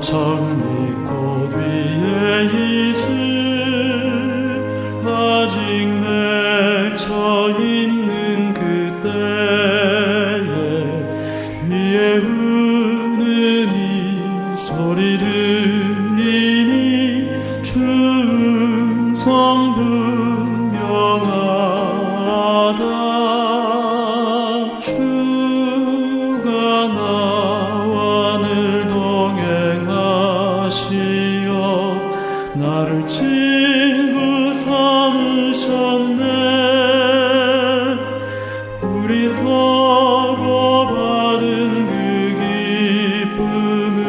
장미꽃 위에 이슬 아직 맺혀 있는 그때에 귀에 우는 이 소리 들리니 충성 분 나를 친구 삼으셨네. 우리 서로 받은 그 기쁨은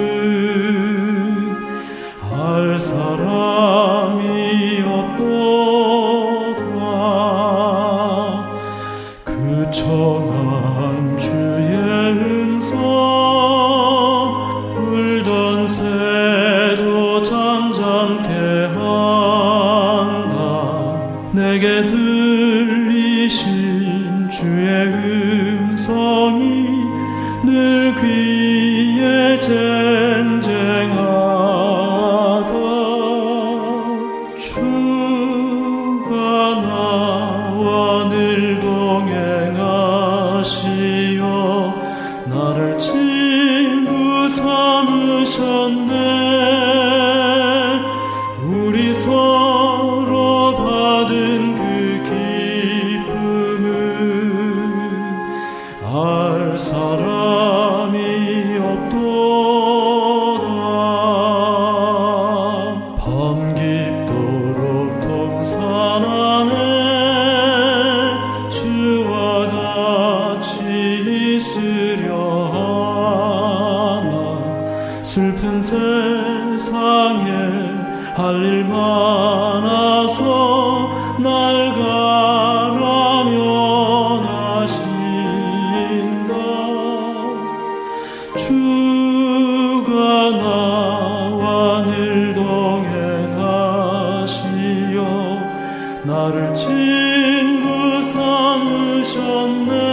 알 사람이 없도다 그 청한 주의 내게 들리신 주의 음성이 늘 귀에 쟁 사람이 없도다. 밤 깊도록 동산 안에 주와 같이 있으려 하나. 슬픈 세상에 할일 많아 나와 늘동에 가시어 나를 친구 삼으셨네.